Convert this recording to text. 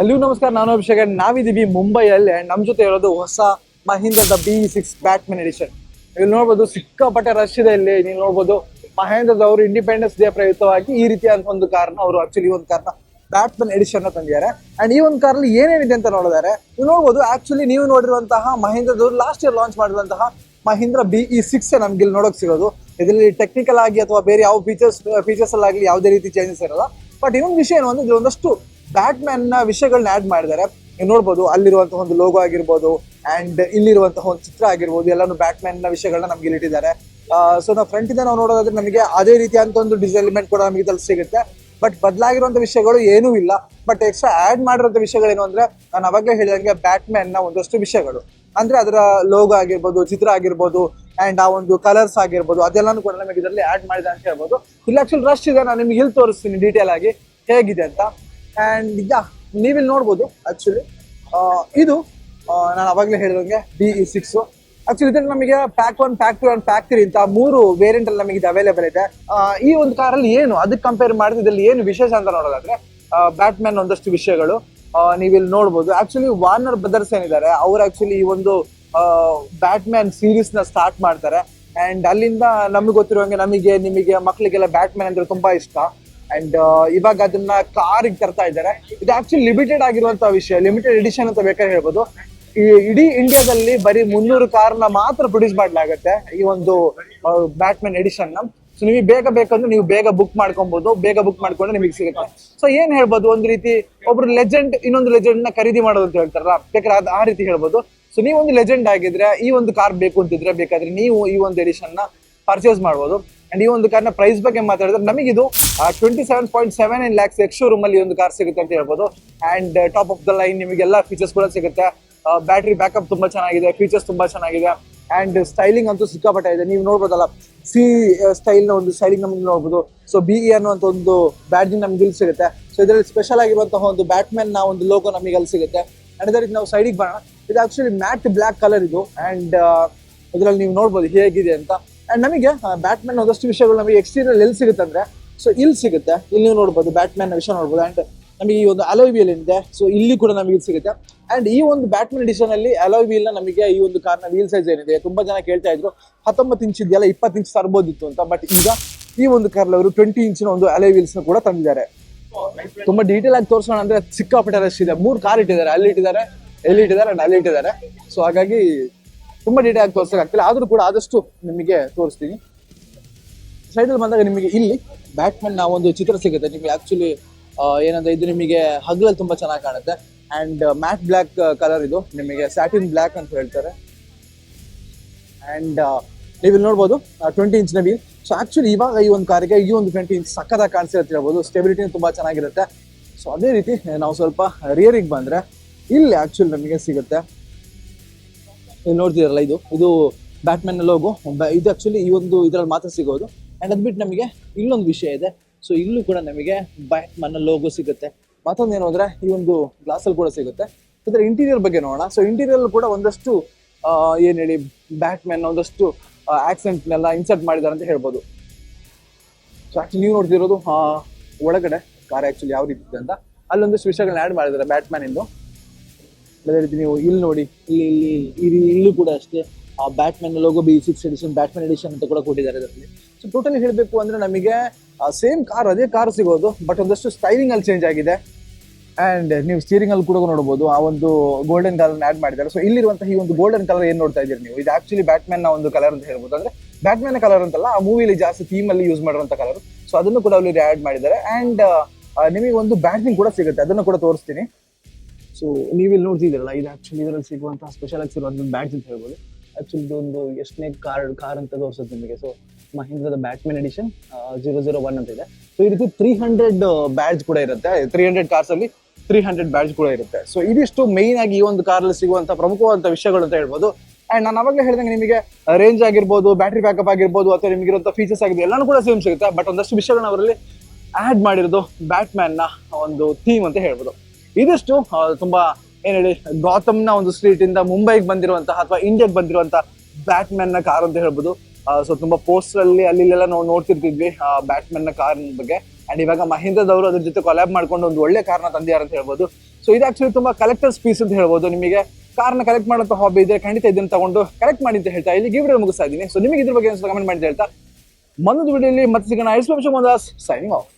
ಎಲ್ರಿಗೂ ನಮಸ್ಕಾರ, ನಾನು ಅಭಿಷೇಕ್ ಅಂಡ್ ನಾವಿದೀವಿ ಮುಂಬೈಯಲ್ಲಿ. ಅಂಡ್ ನಮ್ಮ ಜೊತೆ ಇರೋದು ಹೊಸ ಮಹೇಂದ್ರದ ಬಿ ಸಿಕ್ಸ್ ಬ್ಯಾಟ್ಮನ್ ಎಡಿಷನ್ ಇಲ್ಲಿ ನೋಡ್ಬೋದು ಸಿಕ್ಕಾಪಟ್ಟೆ ರಶ್ ಇದೆ ಇಲ್ಲಿ. ನೀವು ನೋಡ್ಬೋದು ಮಹೇಂದ್ರದವರು ಇಂಡಿಪೆಂಡೆನ್ಸ್ ಡೇ ಪ್ರಯುಕ್ತವಾಗಿ ಈ ರೀತಿಯಾದ ಒಂದು ಕಾರ್ನ ಅವರು ಆಕ್ಚುಲಿ ಒಂದು ಕಾರ್ನ ಬ್ಯಾಟ್ಮನ್ ಎಡಿಷನ್ ತಂದಿದ್ದಾರೆ. ಅಂಡ್ ಈ ಒಂದು ಕಾರಲ್ಲಿ ಏನೇನಿದೆ ಅಂತ ನೋಡಿದ್ದಾರೆ ನೀವು ನೋಡ್ಬೋದು ಆಕ್ಚುಲಿ ನೀವು ನೋಡಿರುವಂತಹ ಮಹೇಂದ್ರದವರು ಲಾಸ್ಟ್ ಇಯರ್ ಲಾಂಚ್ ಮಾಡಿರುವಂತಹ ಮಹೇಂದ್ರ ಬಿ ಇ ಸಿಕ್ಸ್ ನಮ್ಗೆ ಇಲ್ಲಿ ನೋಡೋಕೆ ಸಿಗೋದು. ಇದರಲ್ಲಿ ಟೆಕ್ನಿಕಲ್ ಆಗಿ ಅಥವಾ ಬೇರೆ ಯಾವ ಫೀಚರ್ಸ್ ಫೀಚರ್ಸ್ ಅಲ್ಲಾಗಲಿ ಯಾವುದೇ ರೀತಿ ಚೇಂಜಸ್ ಇರಲ್ಲ. ಬಟ್ ಇನ್ನೊಂದು ವಿಷಯ ಏನು ಅಂದ್ರೆ ಇದು ಒಂದಷ್ಟು ಬ್ಯಾಟ್ಮ್ಯಾನ್ನ ವಿಷಯಗಳನ್ನ ಆಡ್ ಮಾಡಿದ್ದಾರೆ ನೋಡ್ಬೋದು, ಅಲ್ಲಿರುವಂತಹ ಒಂದು ಲೋಗೋ ಆಗಿರ್ಬೋದು ಅಂಡ್ ಇಲ್ಲಿರುವಂತಹ ಒಂದು ಚಿತ್ರ ಆಗಿರ್ಬೋದು, ಎಲ್ಲಾನು ಬ್ಯಾಟ್ಮ್ಯಾನ್ನ ವಿಷಯಗಳನ್ನ ನಮ್ಗೆ ಇಲ್ಲಿ ಇಟ್ಟಿದ್ದಾರೆ ಸೊ ನಾವು ಫ್ರಂಟ್ ಇಂದ ನಾವು ನೋಡೋದಾದ್ರೆ ನಮಗೆ ಅದೇ ರೀತಿಯಂತ ಒಂದು ಡಿಸೈನ್ ಎಲಿಮೆಂಟ್ ಕೂಡ ನಮಗೆ ಇದ್ರಲ್ಲಿ ಸಿಗುತ್ತೆ. ಬಟ್ ಬದಲಾಗಿರುವಂತ ವಿಷಯಗಳು ಏನೂ ಇಲ್ಲ. ಬಟ್ ಎಕ್ಸ್ಟ್ರಾ ಆಡ್ ಮಾಡಿರುವಂತ ವಿಷಯಗಳೇನು ಅಂದ್ರೆ, ನಾನು ಅವಾಗಲೇ ಹೇಳಿದಂಗೆ ಬ್ಯಾಟ್ಮ್ಯಾನ್ನ ಒಂದಷ್ಟು ವಿಷಯಗಳು. ಅಂದ್ರೆ ಅದರ ಲೋಗೋ ಆಗಿರ್ಬೋದು, ಚಿತ್ರ ಆಗಿರ್ಬೋದು ಅಂಡ್ ಆ ಒಂದು ಕಲರ್ಸ್ ಆಗಿರ್ಬೋದು, ಅದೆಲ್ಲಾನು ಕೂಡ ನಮಗೆ ಇದರಲ್ಲಿ ಆಡ್ ಮಾಡಿದೆ ಅಂತ ಹೇಳ್ಬೋದು. ಇಲ್ಲಿ ಆಕ್ಚುಲಿ ರಶ್ ಇದೆ, ನಾನು ನಿಮ್ಗೆ ಇಲ್ಲಿ ತೋರಿಸ್ತೀನಿ ಡೀಟೇಲ್ ಆಗಿ ಹೇಗಿದೆ ಅಂತ. ಅಂಡ್ ಯಾ ನೀವಿಲ್ಲಿ ನೋಡ್ಬೋದು ಆ್ಯಕ್ಚುಲಿ ಇದು ನಾನು ಅವಾಗಲೇ ಹೇಳಿದಂಗೆ ಬಿ ಇ ಸಿಕ್ಸ್ ಆಕ್ಚುಲಿ ಇದನ್ನು ನಮಗೆ pack one pack two and pack three ಅಂತ ಮೂರು ವೇರಿಯಂಟ್ ಅಲ್ಲಿ ನಮಗೆ ಇದು. ಅವೈಲೇಬಲ್ ಇದೆ ಈ ಒಂದು ಕಾರಲ್ಲಿ ಏನು, ಅದಕ್ಕೆ ಕಂಪೇರ್ ಮಾಡಿದ್ರೆ ಇದರಲ್ಲಿ ಏನು ವಿಶೇಷ ಅಂತ ನೋಡೋದಾದ್ರೆ ಬ್ಯಾಟ್ಮ್ಯಾನ್ ಒಂದಷ್ಟು ವಿಷಯಗಳು ನೀವಿಲ್ಲಿ ನೋಡ್ಬೋದು. ಆಕ್ಚುಲಿ ವಾರ್ನರ್ ಬ್ರದರ್ಸ್ ಏನಿದ್ದಾರೆ, ಅವ್ರು ಆಕ್ಚುಲಿ ಈ ಒಂದು ಬ್ಯಾಟ್ಮ್ಯಾನ್ ಸೀರೀಸ್ನ ಸ್ಟಾರ್ಟ್ ಮಾಡ್ತಾರೆ. ಅಂಡ್ ಅಲ್ಲಿಂದ ನಮ್ಗೆ ಗೊತ್ತಿರುವಂಗೆ ನಮಗೆ, ನಿಮಗೆ ಮಕ್ಕಳಿಗೆಲ್ಲ ಬ್ಯಾಟ್ಮ್ಯಾನ್ ಅಂದ್ರೆ ತುಂಬಾ ಇಷ್ಟ. ಅಂಡ್ ಇವಾಗ ಅದನ್ನ ಕಾರಿಗೆ ತರ್ತಾ ಇದ್ದಾರೆ. ಇದು ಆಕ್ಚುಲಿ ಲಿಮಿಟೆಡ್ ಆಗಿರುವಂತಹ ವಿಷಯ. ಲಿಮಿಟೆಡ್ ಎಡಿಷನ್ ಅಂತ ಬೇಕಾದ್ರೆ ಹೇಳ್ಬೋದು. ಈ ಇಡೀ ಇಂಡಿಯಾದಲ್ಲಿ ಬರೀ ಮುನ್ನೂರು ಕಾರ್ನ ಮಾತ್ರ ಪ್ರೊಡ್ಯೂಸ್ ಮಾಡ್ಲಾಗತ್ತೆ ಈ ಒಂದು ಬ್ಯಾಟ್ಮನ್ ಎಡಿಷನ್ನ. ಸೊ ನೀವು ಬೇಗ ಬೇಕಂದ್ರೆ ನೀವು ಬೇಗ ಬುಕ್ ಮಾಡ್ಕೊಬಹುದು ಬೇಗ ಬುಕ್ ಮಾಡ್ಕೊಂಡ್ರೆ ನಿಮಗೆ ಸಿಗುತ್ತೆ. ಸೊ ಏನ್ ಹೇಳ್ಬೋದು? ಒಂದು ರೀತಿ ಒಬ್ರು ಲೆಜೆಂಡ್ ಇನ್ನೊಂದು ಲೆಜೆಂಡ್ನ ಖರೀದಿ ಮಾಡೋದು ಅಂತ ಹೇಳ್ತಾರಲ್ಲ, ಬೇಕಾದ್ರೆ ಆ ರೀತಿ ಹೇಳ್ಬೋದು. ಸೊ ಒಂದು ಲೆಜೆಂಡ್ ಆಗಿದ್ರೆ ಈ ಒಂದು ಕಾರ್ ಬೇಕು ಅಂತಿದ್ರೆ ಬೇಕಾದ್ರೆ ನೀವು ಈ ಒಂದು ಎಡಿಷನ್ನ ಪರ್ಚೇಸ್ ಮಾಡ್ಬೋದು. ಅಂಡ್ ಈ ಒಂದು ಕಾರ್ನ ಪ್ರೈಸ್ ಬಗ್ಗೆ ಮಾತಾಡಿದ್ರೆ ನಮಗಿದು ಟ್ವೆಂಟಿ ಸೆವೆನ್ ಪಾಯಿಂಟ್ ಸೆವೆನ್ ಏನ್ ಲ್ಯಾಕ್ಸ್ ಎಕ್ಸ್ ರೂಮ್ ಅಲ್ಲಿ ಒಂದು ಕಾರ್ ಸಿಗುತ್ತೆ ಅಂತ ಹೇಳ್ಬೋದು. And top of the line ನಿಮಗೆಲ್ಲ ಫೀಚರ್ಸ್ ಕೂಡ ಸಿಗುತ್ತೆ. ಬ್ಯಾಟ್ರಿ ಬ್ಯಾಕಪ್ ತುಂಬಾ ಚೆನ್ನಾಗಿದೆ ಫೀಚರ್ಸ್ ತುಂಬಾ ಚೆನ್ನಾಗಿದೆ. ಅಂಡ್ ಸ್ಟೈಲಿಂಗ್ ಅಂತೂ ಸಿಕ್ಕಾಪಟ್ಟೆ ಇದೆ. ನೀವು ನೋಡ್ಬೋದಲ್ಲ ಸಿ ಸ್ಟೈಲ್ನ ಒಂದು ಸ್ಟೈಲಿಂಗ್ ನಮ್ಗೆ ನೋಡ್ಬೋದು. ಸೊ ಬಿ ಇ ಅನ್ನುವಂಥ ಒಂದು ಬ್ಯಾಡ್ಜ್ ನಮ್ಗೆ ಇಲ್ಲಿ ಸಿಗುತ್ತೆ. ಸೊ ಇದರಲ್ಲಿ ಸ್ಪೆಷಲ್ ಆಗಿರುವಂತಹ ಒಂದು ಬ್ಯಾಟ್ಮನ್ನ ಒಂದು ಲೋಗೋ ನಮಗೆ ಅಲ್ಲಿ ಸಿಗುತ್ತೆ. ಅಂಡ್ ಅದೇ ರೀತಿ ನಾವು ಸೈಡಿಗೆ ಬರೋಣ. ಇದು ಆಕ್ಚುಲಿ ಮ್ಯಾಟ್ ಬ್ಲಾಕ್ ಕಲರ್ ಇದು. ಅಂಡ್ ಇದರಲ್ಲಿ ನೀವು ನೋಡ್ಬೋದು ಹೇಗಿದೆ ಅಂತ. ಅಂಡ್ ನಮಗೆ ಬ್ಯಾಟ್ಮನ್ ಒಂದಷ್ಟು ವಿಷಯಗಳು ನಮಗೆ ಎಕ್ಸ್ಟೀರಿಯರ್ ಎಲ್ಲಿ ಸಿಗುತ್ತೆ ಅಂದ್ರೆ ಸೊ ಇಲ್ಲಿ ಸಿಗುತ್ತೆ. ಇಲ್ಲಿ ನೀವು ನೋಡ್ಬೋದು ಬ್ಯಾಟ್ಮನ್ ವಿಷಯ ನೋಡ್ಬೋದು. ಅಂಡ್ ನಮಗೆ ಈ ಒಂದು ಅಲೋಯ್ ವೀಲ್ ಏನಿದೆ ಸೊ ಇಲ್ಲಿ ಕೂಡ ನಮಗೆ ಇದು ಸಿಗುತ್ತೆ. ಅಂಡ್ ಈ ಒಂದು ಬ್ಯಾಟ್ಮನ್ ಎಡಿಷನ್ ಅಲ್ಲಿ ಅಲೋಯ್ ನಮಗೆ ಈ ಒಂದು ಕಾರ್ನ ವೀಲ್ ಸೈಜ್ ಏನಿದೆ, ತುಂಬಾ ಜನ ಕೇಳ್ತಾ ಇದ್ರು, ಹತ್ತೊಂಬತ್ತು ಇಂಚ್ ಇದೆಯಲ್ಲ, ಇಪ್ಪತ್ತು ಇಂಚ್ ತರ್ಬೋದಿತ್ತು ಅಂತ. ಬಟ್ ಈಗ ಈ ಒಂದು ಕಾರ್ ಅವರು ಟ್ವೆಂಟಿ ಇಂಚಿನ ಒಂದು ಅಲೋಯ್ ವೀಲ್ಸ್ ಕೂಡ ತಂದಿದ್ದಾರೆ. ತುಂಬಾ ಡೀಟೇಲ್ ಆಗಿ ತೋರಿಸೋಣ ಅಂದ್ರೆ ಸಿಕ್ಕಾಪಟ್ಟೆ ರಶ್ ಇದೆ. ಮೂರು ಕಾರ್ ಇಟ್ಟಿದ್ದಾರೆ. ಅಲ್ಲಿ ಇಟ್ಟಿದ್ದಾರೆ, ಎಲ್ಲಿ ಇಟ್ಟಿದ್ದಾರೆ ಅಂಡ್ ಅಲ್ಲಿ ಇಟ್ಟಿದ್ದಾರೆ. ಸೊ ಹಾಗಾಗಿ ತುಂಬಾ ಡೀಟೇಲ್ ಆಗಿ ತೋರ್ಸಕ್ ಆದ್ರೂ ಕೂಡ ಆದಷ್ಟು ನಿಮಗೆ ತೋರಿಸ್ತೀನಿ. ಸೈಡ್ ಅಲ್ಲಿ ಬಂದಾಗ ನಿಮಗೆ ಇಲ್ಲಿ ಬ್ಯಾಟ್ಮನ್ನ ಒಂದು ಚಿತ್ರ ಸಿಗುತ್ತೆ. ನಿಮಗೆ ಆಕ್ಚುಲಿ ಏನಂದ್ರೆ ಇದು ನಿಮಗೆ ಹಗಲಲ್ಲಿ ತುಂಬಾ ಚೆನ್ನಾಗಿ ಕಾಣುತ್ತೆ. ಅಂಡ್ ಮ್ಯಾಟ್ ಬ್ಲ್ಯಾಕ್ ಕಲರ್ ಇದು. ನಿಮಗೆ ಸ್ಯಾಟಿನ್ ಬ್ಲ್ಯಾಕ್ ಅಂತ ಹೇಳ್ತಾರೆ. ಅಂಡ್ ನೀವು ಇಲ್ಲಿ ನೋಡ್ಬೋದು ಟ್ವೆಂಟಿ ಇಂಚ್ ನವಿ ಸೊ ಆಕ್ಚುಲಿ ಇವಾಗ ಈ ಒಂದು ಕಾರಿಗೆ ಈ ಒಂದು ಟ್ವೆಂಟಿ ಇಂಚ್ ಸಕ್ಕತ್ತಾಗಿ ಕಾಣಿಸಿರುತ್ತೆ ಹೇಳ್ಬೋದು. ಸ್ಟೆಬಿಲಿಟಿ ತುಂಬಾ ಚೆನ್ನಾಗಿರುತ್ತೆ. ಸೊ ಅದೇ ರೀತಿ, ನಾವು ಸ್ವಲ್ಪ ರಿಯರಿಗೆ ಬಂದ್ರೆ, ಇಲ್ಲಿ ಆಕ್ಚುಲಿ ನಮಗೆ ಸಿಗುತ್ತೆ. ಇಲ್ಲಿ ನೋಡ್ತಿರಲ್ಲ ಇದು? ಇದು ಬ್ಯಾಟ್ಮನ್ ಲೋಗೋ ಇದು ಆ್ಯಕ್ಚುಲಿ ಈ ಒಂದು ಇದರಲ್ಲಿ ಮಾತ್ರ ಸಿಗೋದು. ಅಂಡ್ ಅದ್ಬಿಟ್ಟು ನಮಗೆ ಇಲ್ಲೊಂದು ವಿಷಯ ಇದೆ. ಸೊ ಇಲ್ಲೂ ಕೂಡ ನಮಗೆ ಬ್ಯಾಟ್ಮನ್ ಲೋಗೋ ಸಿಗುತ್ತೆ. ಮತ್ತೊಂದು ಏನು ಅಂದ್ರೆ ಈ ಒಂದು ಗ್ಲಾಸ್ ಅಲ್ಲಿ ಕೂಡ ಸಿಗುತ್ತೆ. ಇದರ ಇಂಟೀರಿಯರ್ ಬಗ್ಗೆ ನೋಡೋಣ. ಸೊ ಇಂಟೀರಿಯರ್ ಕೂಡ ಒಂದಷ್ಟು ಏನು ಹೇಳಿ ಬ್ಯಾಟ್ಮನ್ ಒಂದಷ್ಟು ಆಕ್ಸೆಂಟ್ನೆಲ್ಲ ಇನ್ಸರ್ಟ್ ಮಾಡಿದ್ದಾರೆ ಅಂತ ಹೇಳ್ಬೋದು. ಸೊ ಆ್ಯಕ್ಚುಲಿ ನೀವು ನೋಡ್ತಿರೋದು ಒಳಗಡೆ ಕಾರ್ ಆ್ಯಕ್ಚುಲಿ ಯಾವ ರೀತಿ ಇದೆ ಅಂತ. ಅಲ್ಲೊಂದಷ್ಟು ವಿಷಯಗಳನ್ನ ಆ್ಯಡ್ ಮಾಡಿದ್ದಾರೆ ಬ್ಯಾಟ್ಮನ್ ಇಂದು ಅದೇ ರೀತಿ ನೀವು ಇಲ್ಲಿ ನೋಡಿ, ಇಲ್ಲಿ ಇಲ್ಲಿ ಇಲ್ಲಿ, ಇಲ್ಲೂ ಕೂಡ ಅಷ್ಟೇ ಆ Batman logo B six edition Batman edition ಅಂತ ಕೂಡ ಕೊಟ್ಟಿದ್ದಾರೆ ಅದರಲ್ಲಿ. ಸೊ ಟೋಟಲಿ ಹೇಳಬೇಕು ಅಂದ್ರೆ ನಮಗೆ ಸೇಮ್ ಕಾರ್ ಅದೇ ಕಾರ್ ಸಿಗೋದು ಬಟ್ ಒಂದಷ್ಟು ಸ್ಟೈಲಿಂಗ್ ಅಲ್ಲಿ ಚೇಂಜ್ ಆಗಿದೆ. ಅಂಡ್ ನೀವು ಸ್ಟೀರಿಂಗ್ ಅಲ್ಲಿ ಕೂಡ ನೋಡಬಹುದು ಆ ಒಂದು ಗೋಲ್ಡನ್ ಕಲರ್ ಆಡ್ ಮಾಡಿದ್ದಾರೆ. ಸೊ ಇಲ್ಲಿರುವಂತಹ ಈ ಒಂದು ಗೋಲ್ಡನ್ ಕಲರ್ ಏನು ನೋಡ್ತಾ ಇದ್ದೀರಿ ನೀವು? ಇದು ಆಕ್ಚುಲಿ ಬ್ಯಾಟ್ಮನ್ನ ಒಂದು ಕಲರ್ ಅಂತ ಹೇಳ್ಬೋದು. ಅಂದ್ರೆ ಬ್ಯಾಟ್ಮನ್ ಕಲರ್ ಅಂತಲ್ಲ, ಆ ಮೂವಿಲಿ ಜಾಸ್ತಿ ಥೀಮ್ ಅಲ್ಲಿ ಯೂಸ್ ಮಾಡುವಂಥ ಕಲರ್ ಸೊ ಅದನ್ನು ಕೂಡ ಅಲ್ಲಿ ಆಡ್ ಮಾಡಿದ್ದಾರೆ. ಅಂಡ್ ನಿಮಗೆ ಒಂದು ಬ್ಯಾಟಿಂಗ್ ಕೂಡ ಸಿಗುತ್ತೆ. ಅದನ್ನು ಕೂಡ ತೋರಿಸ್ತೀನಿ. ಸೊ ನೀವಿಲ್ಲಿ ನೋಡ್ತಿದ್ದೀರಲ್ಲ, ಇದು ಆಕ್ಚುಲಿ ಇದರಲ್ಲಿ ಸಿಗುವಂತಹ ಸ್ಪೆಷಲ್ ಆಗಿ ಸಿಗುವಂತ ಬ್ಯಾಟ್ಸ್ ಅಂತ ಹೇಳ್ಬೋದು. ಆಕ್ಚುಲಿ ಇದೊಂದು ಎಷ್ಟನೇ ಕಾರ್ ಕಾರ್ ಅಂತ ತೋರಿಸುತ್ತೆ ನಿಮಗೆ. So ಮಹೀಂದ್ರದ Batman edition zero zero one ಅಂತ ಇದೆ. ಸೊ ಈ ರೀತಿ ತ್ರೀ ಹಂಡ್ರೆಡ್ ಬ್ಯಾಡ್ಜ್ ಕೂಡ ಇರುತ್ತೆ. ತ್ರೀ ಹಂಡ್ರೆಡ್ ಕಾರ್ಸ್ ಅಲ್ಲಿ ತ್ರೀ ಹಂಡ್ರೆಡ್ ಬ್ಯಾಡ್ಜ್ ಕೂಡ ಇರುತ್ತೆ. ಸೊ ಇದಿಷ್ಟು ಮೇಯ್ನ್ ಆಗಿ ಈ ಒಂದು ಕಾರಲ್ಲಿ ಸಿಗುವಂತ ಪ್ರಮುಖವಾದಂತ ವಿಷಯಗಳು ಅಂತ ಹೇಳ್ಬೋದು. ಅಂಡ್ ನಾನು ಅವಾಗಲೇ ಹೇಳಿದಂಗೆ ನಿಮಗೆ ರೇಂಜ್ ಆಗಿರ್ಬೋದು ಬ್ಯಾಟ್ರಿ ಬ್ಯಾಕಪ್ ಆಗಿರ್ಬೋದು, ಅಥವಾ ನಿಮಗಿರುವಂಥ ಫೀಚರ್ಸ್ ಆಗಿದೆ ಎಲ್ಲಾನು ಕೂಡ ಸೇಮ್ ಸಿಗುತ್ತೆ. ಬಟ್ ಒಂದಷ್ಟು ವಿಷಯಗಳನ್ನ ಅವರಲ್ಲಿ ಆಡ್ ಮಾಡಿರೋದು ಬ್ಯಾಟ್ಮ್ಯಾನ್ನ ಒಂದು ಥೀಮ್ ಅಂತ ಹೇಳ್ಬೋದು. ಇದಿಷ್ಟು ತುಂಬಾ ಏನ್ ಹೇಳಿ ಗೌತಮ್ನ ಒಂದು ಸ್ಟ್ರೀಟ್ ಇಂದ ಮುಂಬೈಗೆ ಬಂದಿರುವಂತಹ ಅಥವಾ ಇಂಡಿಯಾಗೆ ಬಂದಿರುವಂತಹ ಬ್ಯಾಟ್ಮ್ಯಾನ್ನ ಕಾರ್ ಅಂತ ಹೇಳ್ಬೋದು. ಸೊ ತುಂಬಾ ಪೋಸ್ಟರ್ ಅಲ್ಲಿ ಅಲ್ಲಿ ನಾವು ನೋಡ್ತಿರ್ತಿದ್ವಿ ಬ್ಯಾಟ್ಮನ್ನ ಕಾರ್ ಬಗ್ಗೆ. ಅಂಡ್ ಇವಾಗ ಮಹೇಂದ್ರದವರು ಅದ್ರ ಜೊತೆ ಕೊಲಾಬ್ ಮಾಡ್ಕೊಂಡು ಒಂದು ಒಳ್ಳೆ ಕಾರ್ನ ತಂದಿದ್ದಾರೆ ಅಂತ ಹೇಳ್ಬೋದು. ಸೊ ಇದು ಆಕ್ಚುಲಿ ತುಂಬಾ ಕಲೆಕ್ಟರ್ಸ್ ಪೀಸ್ ಅಂತ ಹೇಳ್ಬೋದು. ನಿಮಗೆ ಕಾರ್ನ ಕಲೆಕ್ಟ್ ಮಾಡುವಂತ ಹಾಬಿ ಇದೆ ಖಂಡಿತ ಇದನ್ನ ತಗೊಂಡು ಕಲೆಕ್ಟ್ ಮಾಡಿ ಅಂತ ಹೇಳ್ತಾ ಇಲ್ಲಿ ವಿಡಿಯೋ ಮುಗಿಸ್ತಾ ಇದ್ದೀನಿ. ಸೊ ನಿಮಗೆ ಇದ್ರ ಬಗ್ಗೆ ಕಮೆಂಟ್ ಮಾಡಿ ಹೇಳ್ತಾ. ಮುಂದೊಂದು ವಿಡಿಯೋಲಿ ಮತ್ತೆ ಸಿಗೋಣ. Ice signing off